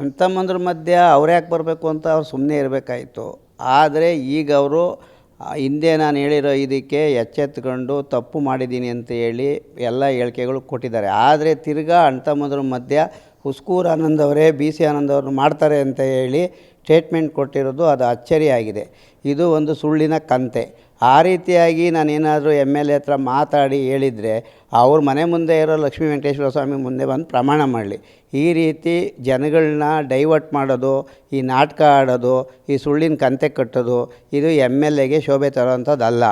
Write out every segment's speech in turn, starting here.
ಅಣ್ತಮ್ಮಂದ್ರ ಮಧ್ಯೆ ಅವ್ರು ಯಾಕೆ ಬರಬೇಕು ಅಂತ ಅವ್ರು ಸುಮ್ಮನೆ ಇರಬೇಕಾಯಿತು. ಆದರೆ ಈಗ ಅವರು ಹಿಂದೆ ನಾನು ಹೇಳಿರೋ ಇದಕ್ಕೆ ಎಚ್ಚೆತ್ಕೊಂಡು ತಪ್ಪು ಮಾಡಿದ್ದೀನಿ ಅಂತ ಹೇಳಿ ಎಲ್ಲ ಹೇಳಿಕೆಗಳು ಕೊಟ್ಟಿದ್ದಾರೆ. ಆದರೆ ತಿರ್ಗಾ ಅಣ್ಣತಮ್ಮಂದ್ರ ಮಧ್ಯ ಹುಸ್ಕೂರ್ ಆನಂದ್ ಅವರೇ, ಬಿ ಸಿ ಆನಂದ್ ಅವ್ರನ್ನ ಮಾಡ್ತಾರೆ ಅಂತ ಹೇಳಿ ಸ್ಟೇಟ್ಮೆಂಟ್ ಕೊಟ್ಟಿರೋದು ಅದು ಅಚ್ಚರಿಯಾಗಿದೆ. ಇದು ಒಂದು ಸುಳ್ಳಿನ ಕಂತೆ. ಆ ರೀತಿಯಾಗಿ ನಾನೇನಾದರೂ ಎಂ ಎಲ್ ಎ ಹತ್ರ ಮಾತಾಡಿ ಹೇಳಿದರೆ ಅವ್ರ ಮನೆ ಮುಂದೆ ಇರೋ ಲಕ್ಷ್ಮೀ ವೆಂಕಟೇಶ್ವರ ಸ್ವಾಮಿ ಮುಂದೆ ಬಂದು ಪ್ರಮಾಣ ಮಾಡಲಿ. ಈ ರೀತಿ ಜನಗಳನ್ನ ಡೈವರ್ಟ್ ಮಾಡೋದು, ಈ ನಾಟಕ ಆಡೋದು, ಈ ಸುಳ್ಳಿನ ಕಂತೆ ಕಟ್ಟೋದು, ಇದು ಎಂ ಎಲ್ ಎಗೆ ಶೋಭೆ ತರೋವಂಥದ್ದಲ್ಲ.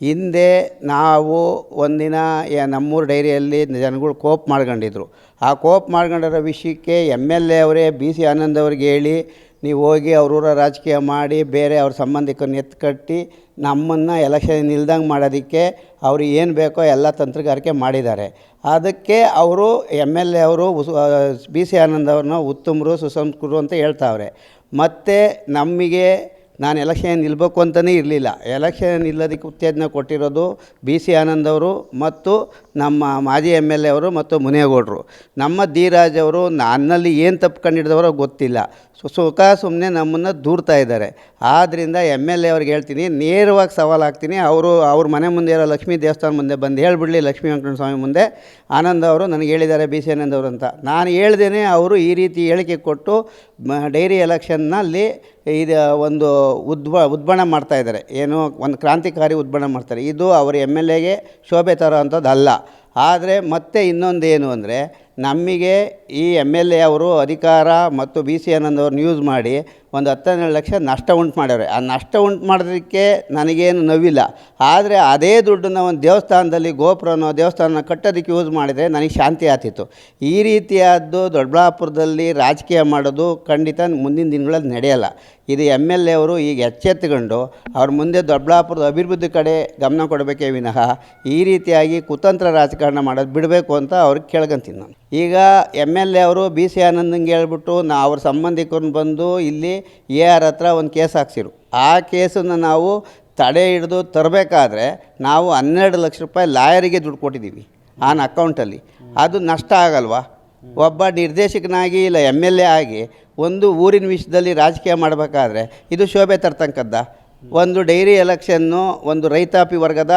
ಹಿಂದೆ ನಾವು ಒಂದಿನ ನಮ್ಮೂರು ಡೈರಿಯಲ್ಲಿ ಜನಗಳು ಕೋಪ್ ಮಾಡ್ಕೊಂಡಿದ್ರು. ಆ ಕೋಪ್ ಮಾಡ್ಕೊಂಡಿರೋ ವಿಷಯಕ್ಕೆ ಎಂ ಎಲ್ ಎ ಅವರೇ ಬಿ ಸಿ ಆನಂದ್ ಅವ್ರಿಗೆ ಹೇಳಿ ನೀವು ಹೋಗಿ ಅವ್ರೂರ ರಾಜಕೀಯ ಮಾಡಿ ಬೇರೆ ಅವ್ರ ಸಂಬಂಧಿಕರನ್ನ ಎತ್ತು ಕಟ್ಟಿ ನಮ್ಮನ್ನು ಎಲೆಕ್ಷನ್ ನಿಲ್ದಂಗೆ ಮಾಡೋದಕ್ಕೆ ಅವರು ಏನು ಬೇಕೋ ಎಲ್ಲ ತಂತ್ರಗಾರಿಕೆ ಮಾಡಿದ್ದಾರೆ. ಅದಕ್ಕೆ ಅವರು ಎಂ ಎಲ್ ಎ ಅವರು ಬಿ ಸಿ ಆನಂದ್ ಅವ್ರನ್ನ ಉತ್ತಮರು ಸುಸಂಸ್ಕೃತರು ಅಂತ ಹೇಳ್ತಾವ್ರೆ. ಮತ್ತು ನಮಗೆ ನಾನು ಎಲೆಕ್ಷನ್ ನಿಲ್ಲಬೇಕು ಅಂತಲೇ ಇರಲಿಲ್ಲ. ಎಲೆಕ್ಷನ್ ನಿಲ್ಲೋದಕ್ಕೆ ಉತ್ತೇಜನ ಕೊಟ್ಟಿರೋದು ಬಿ ಸಿ ಆನಂದ್ ಅವರು ಮತ್ತು ನಮ್ಮ ಮಾಜಿ ಎಂ ಎಲ್ ಎ ಅವರು ಮತ್ತು ಮುನೇಗೌಡರು ನಮ್ಮ ಧೀರಾಜ್ ಅವರು ನನ್ನಲ್ಲಿ ಏನು ತಪ್ಪು ಕಂಡಿಡಿದವರೋ ಗೊತ್ತಿಲ್ಲ. ಸುಖ ಸುಮ್ಮನೆ ನಮ್ಮನ್ನು ದೂರ್ತಾ ಇದ್ದಾರೆ. ಆದ್ದರಿಂದ ಎಂ ಎಲ್ ಎ ಅವ್ರಿಗೆ ಹೇಳ್ತೀನಿ, ನೇರವಾಗಿ ಸವಾಲು ಹಾಕ್ತೀನಿ. ಅವರು, ಅವ್ರ ಮನೆ ಮುಂದೆ ಇರೋ ಲಕ್ಷ್ಮೀ ದೇವಸ್ಥಾನ ಮುಂದೆ ಬಂದು ಹೇಳ್ಬಿಡಲಿ ಲಕ್ಷ್ಮೀ ವೆಂಕಟರಮಣ ಸ್ವಾಮಿ ಮುಂದೆ. ಆನಂದ್ ಅವರು ನನಗೆ ಹೇಳಿದ್ದಾರೆ ಬಿ ಸಿ ಆನಂದ್ ಅವರು ಅಂತ. ನಾನು ಹೇಳ್ದೇನೆ ಅವರು ಈ ರೀತಿ ಹೇಳಿಕೆ ಕೊಟ್ಟು ಡೈರಿ ಎಲೆಕ್ಷನ್ನಲ್ಲಿ ಇದು ಒಂದು ಉದ್ಬ ಉದ್ಬಣ ಮಾಡ್ತಾ ಇದ್ದಾರೆ. ಏನು, ಒಂದು ಕ್ರಾಂತಿಕಾರಿ ಉದ್ಬಣ ಮಾಡ್ತಾರೆ. ಇದು ಅವರು ಎಂ ಎಲ್ ಎಗೆ ಶೋಭೆ ತರೋ ಅಂಥದ್ದು ಅಲ್ಲ ಆದರೆ ಮತ್ತೆ ಇನ್ನೊಂದು ಏನು ಅಂದರೆ ನಮಗೆ ಈ ಎಂ ಎಲ್ ಎ ಅವರು ಅಧಿಕಾರ ಮತ್ತು ಬಿ ಸಿ ಆನಂದವ್ರನ್ನ ಯೂಸ್ ಮಾಡಿ ಒಂದು ಹತ್ತೆರಡು ಲಕ್ಷ ನಷ್ಟ ಉಂಟು ಮಾಡ್ಯಾರೆ ಆ ನಷ್ಟ ಉಂಟು ಮಾಡೋದಕ್ಕೆ ನನಗೇನು ನೋವಿಲ್ಲ. ಆದರೆ ಅದೇ ದುಡ್ಡನ್ನ ಒಂದು ದೇವಸ್ಥಾನದಲ್ಲಿ ಗೋಪುರನೋ ದೇವಸ್ಥಾನ ಕಟ್ಟೋದಕ್ಕೆ ಯೂಸ್ ಮಾಡಿದರೆ ನನಗೆ ಶಾಂತಿ ಆತಿತ್ತು. ಈ ರೀತಿಯಾದ್ದು ದೊಡ್ಡಬಳ್ಳಾಪುರದಲ್ಲಿ ರಾಜಕೀಯ ಮಾಡೋದು ಖಂಡಿತ ಮುಂದಿನ ದಿನಗಳಲ್ಲಿ ನಡೆಯಲ್ಲ. ಇದು ಎಂ ಎಲ್ ಎ ಅವರು ಈಗ ಎಚ್ಚೆತ್ತುಕೊಂಡು ಅವ್ರ ಮುಂದೆ ದೊಡ್ಡಬಳ್ಳಾಪುರದ ಅಭಿವೃದ್ಧಿ ಕಡೆ ಗಮನ ಕೊಡಬೇಕೇ ವಿನಃ ಈ ರೀತಿಯಾಗಿ ಕುತಂತ್ರ ರಾಜಕಾರಣ ಮಾಡೋದು ಬಿಡಬೇಕು ಅಂತ ಅವ್ರಿಗೆ ಕೇಳ್ಕೊಂತೀನಿ ನಾನು. ಈಗ ಎಂ ಎಲ್ ಎ ಅವರು ಬಿ ಸಿ ಆನಂದಂಗೆ ಹೇಳ್ಬಿಟ್ಟು ನಾ ಅವ್ರ ಸಂಬಂಧಿಕರನ್ನ ಬಂದು ಇಲ್ಲಿ ಎ ಆರ್ ಹತ್ರ ಒಂದು ಕೇಸ್ ಹಾಕ್ಸಿರು. ಆ ಕೇಸನ್ನು ನಾವು ತಡೆ ಹಿಡಿದು ತರಬೇಕಾದ್ರೆ ನಾವು ಹನ್ನೆರಡು ಲಕ್ಷ ರೂಪಾಯಿ ಲಾಯರಿಗೆ ದುಡ್ಡು ಕೊಟ್ಟಿದ್ದೀವಿ ಆನ್ ಅಕೌಂಟಲ್ಲಿ. ಅದು ನಷ್ಟ ಆಗಲ್ವಾ? ಒಬ್ಬ ನಿರ್ದೇಶಕನಾಗಿ ಇಲ್ಲ ಎಂ ಎಲ್ ಎ ಆಗಿ ಒಂದು ಊರಿನ ವಿಷಯದಲ್ಲಿ ರಾಜಕೀಯ ಮಾಡಬೇಕಾದ್ರೆ ಇದು ಶೋಭೆ ತರ್ತಕ್ಕಂಥ ಒಂದು ಡೈರಿ ಎಲೆಕ್ಷನ್ನು ಒಂದು ರೈತಾಪಿ ವರ್ಗದ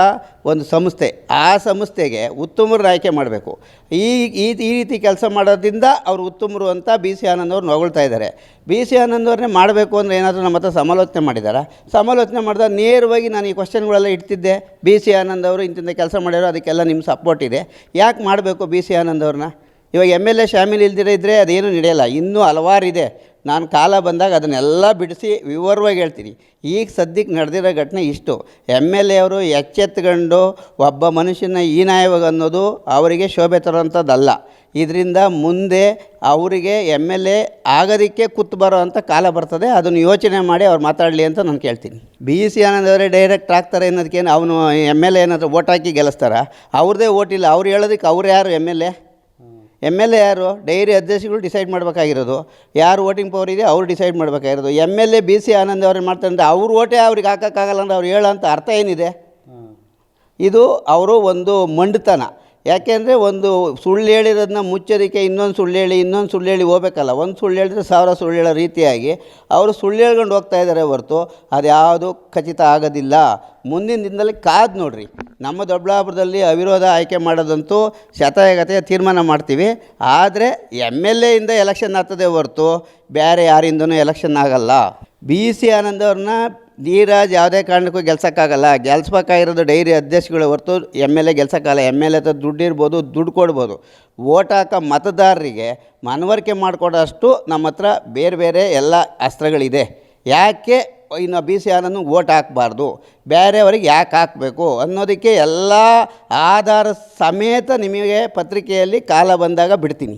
ಒಂದು ಸಂಸ್ಥೆ, ಆ ಸಂಸ್ಥೆಗೆ ಉತ್ತಮರು ಆಯ್ಕೆ ಮಾಡಬೇಕು. ಈ ಈ ರೀತಿ ಕೆಲಸ ಮಾಡೋದ್ರಿಂದ ಅವರು ಉತ್ತಮರು ಅಂತ ಬಿ ಸಿ ಆನಂದ್ ಅವ್ರು ಹೊಗಳ್ತಾ ಇದ್ದಾರೆ. ಬಿ ಸಿ ಆನಂದ್ ಅವ್ರನ್ನೇ ಮಾಡಬೇಕು ಅಂದರೆ ಏನಾದರೂ ನಮ್ಮ ಹತ್ರ ಸಮಾಲೋಚನೆ ಮಾಡಿದ್ದಾರೆ ಸಮಾಲೋಚನೆ ಮಾಡಿದಾಗ ನೇರವಾಗಿ ನಾನು ಈ ಕ್ವಶನ್ಗಳೆಲ್ಲ ಇಡ್ತಿದ್ದೆ. ಬಿ ಸಿ ಆನಂದ್ ಅವರು ಇಂತಿಂಥ ಕೆಲಸ ಮಾಡಿರೋ ಅದಕ್ಕೆಲ್ಲ ನಿಮ್ಮ ಸಪೋರ್ಟ್ ಇದೆ. ಯಾಕೆ ಮಾಡಬೇಕು ಬಿ ಸಿ ಆನಂದ್ ಅವ್ರನ್ನ ಇವಾಗ ಎಂ ಎಲ್ ಎ ಶಾಮೀಲ್ ಇಲ್ದಿರೋ ಇದ್ದರೆ ಅದೇನು ನಡೆಯಲ್ಲ. ಇನ್ನೂ ಹಲವಾರು ಇದೆ ನಾನು ಕಾಲ ಬಂದಾಗ ಅದನ್ನೆಲ್ಲ ಬಿಡಿಸಿ ವಿವರವಾಗಿ ಹೇಳ್ತೀನಿ. ಈಗ ಸದ್ಯಕ್ಕೆ ನಡೆದಿರೋ ಘಟನೆ ಇಷ್ಟು. ಎಂ ಎಲ್ ಎ ಅವರು ಎಚ್ಚೆತ್ಕೊಂಡು ಒಬ್ಬ ಮನುಷ್ಯನ ಹೀನಾಯವಾಗಿ ಅನ್ನೋದು ಅವರಿಗೆ ಶೋಭೆ ತರೋಂಥದ್ದಲ್ಲ ಇದರಿಂದ ಮುಂದೆ ಅವರಿಗೆ ಎಂ ಎಲ್ ಎ ಆಗೋದಕ್ಕೆ ಕೂತು ಬರೋ ಅಂಥ ಕಾಲ ಬರ್ತದೆ. ಅದನ್ನು ಯೋಚನೆ ಮಾಡಿ ಅವ್ರು ಮಾತಾಡಲಿ ಅಂತ ನಾನು ಕೇಳ್ತೀನಿ. ಬಿ ಸಿ ಆನಂದ್ ಅವರೇ ಡೈರೆಕ್ಟ್ ಆಗ್ತಾರೆ ಅನ್ನೋದಕ್ಕೇನು? ಅವನು ಎಂ ಎಲ್ ಎ ಏನಾದರೂ ಓಟ್ ಹಾಕಿ ಗೆಲ್ಲಿಸ್ತಾರ? ಅವ್ರದ್ದೇ ಓಟಿಲ್ಲ ಅವ್ರು ಹೇಳೋದಕ್ಕೆ ಅವ್ರು ಯಾರು M L A? M L A ಯಾರು? ಡೈರಿ ಅಧ್ಯಕ್ಷಗಳು ಡಿಸೈಡ್ ಮಾಡಬೇಕಾಗಿರೋದು. ಯಾರು ವೋಟಿಂಗ್ ಪವರ್ ಇದೆ ಅವ್ರು ಡಿಸೈಡ್ ಮಾಡಬೇಕಾಗಿರೋದು. M L A B C Anand ಅವ್ರೇನು ಮಾಡ್ತಾರೆ ಅಂದರೆ ಅವ್ರ ಓಟೇ ಅವ್ರಿಗೆ ಹಾಕೋಕ್ಕಾಗಲ್ಲ ಅಂದ್ರೆ ಅವ್ರು ಹೇಳೋ ಅಂತ ಅರ್ಥ ಏನಿದೆ? ಇದು ಅವರು ಒಂದು ಮಂಡುತನ. ಯಾಕೆಂದರೆ ಒಂದು ಸುಳ್ಳು ಹೇಳಿರೋದನ್ನ ಮುಚ್ಚೋದಕ್ಕೆ ಇನ್ನೊಂದು ಸುಳ್ಳು ಹೇಳಿ, ಇನ್ನೊಂದು ಸುಳ್ಳು ಹೇಳಿ ಹೋಗ್ಬೇಕಲ್ಲ. ಒಂದು ಸುಳ್ಳು ಹೇಳಿದ್ರೆ ಸಾವಿರ ಸುಳ್ಳು ಹೇಳೋ ರೀತಿಯಾಗಿ ಅವರು ಸುಳ್ಳು ಹೇಳ್ಕೊಂಡು ಹೋಗ್ತಾ ಇದ್ದಾರೆ ಹೊರತು ಅದು ಯಾವುದು ಖಚಿತ ಆಗೋದಿಲ್ಲ. ಮುಂದಿನ ದಿನದಲ್ಲಿ ಕಾದು ನೋಡ್ರಿ. ನಮ್ಮ ದೊಡ್ಡಬಳ್ಳಾಪುರದಲ್ಲಿ ಅವಿರೋಧ ಆಯ್ಕೆ ಮಾಡೋದಂತೂ ಶತಾಯಗತೆಯ ತೀರ್ಮಾನ ಮಾಡ್ತೀವಿ. ಆದರೆ ಎಂ ಎಲ್ ಎಯಿಂದ ಎಲೆಕ್ಷನ್ ಆಗ್ತದೆ ಹೊರತು ಬೇರೆ ಯಾರಿಂದನೂ ಎಲೆಕ್ಷನ್ ಆಗಲ್ಲ. ಬಿ ಸಿ ಆನಂದ್ ಅವ್ರನ್ನ ಧೀರಾಜ್ ಯಾವುದೇ ಕಾರಣಕ್ಕೂ ಗೆಲ್ಸೋಕ್ಕಾಗಲ್ಲ. ಗೆಲ್ಸ್ಬೇಕಾಗಿರೋದು ಡೈರಿ ಅಧ್ಯಕ್ಷಗಳು ಹೊರತು ಎಂ ಎಲ್ ಎ ಗೆಲ್ಸೋಕ್ಕಾಗಲ್ಲ. ಎಂ ಎಲ್ ಎ ಹತ್ರ ದುಡ್ಡು ಇರ್ಬೋದು, ದುಡ್ಡು ಕೊಡ್ಬೋದು. ಓಟ್ ಹಾಕೋ ಮತದಾರರಿಗೆ ಮನವರಿಕೆ ಮಾಡಿಕೊಡೋಷ್ಟು ನಮ್ಮ ಹತ್ರ ಬೇರೆ ಬೇರೆ ಎಲ್ಲ ಅಸ್ತ್ರಗಳಿದೆ. ಯಾಕೆ ಇನ್ನು ಬಿ ಸಿ ಆರನ್ನು ಓಟ್ ಹಾಕಬಾರ್ದು? ಬೇರೆಯವ್ರಿಗೆ ಯಾಕೆ ಹಾಕಬೇಕು? ಅನ್ನೋದಕ್ಕೆ ಎಲ್ಲ ಆಧಾರ ಸಮೇತ ನಿಮಗೆ ಪತ್ರಿಕೆಯಲ್ಲಿ ಕಾಲ ಬಂದಾಗ ಬಿಡ್ತೀನಿ.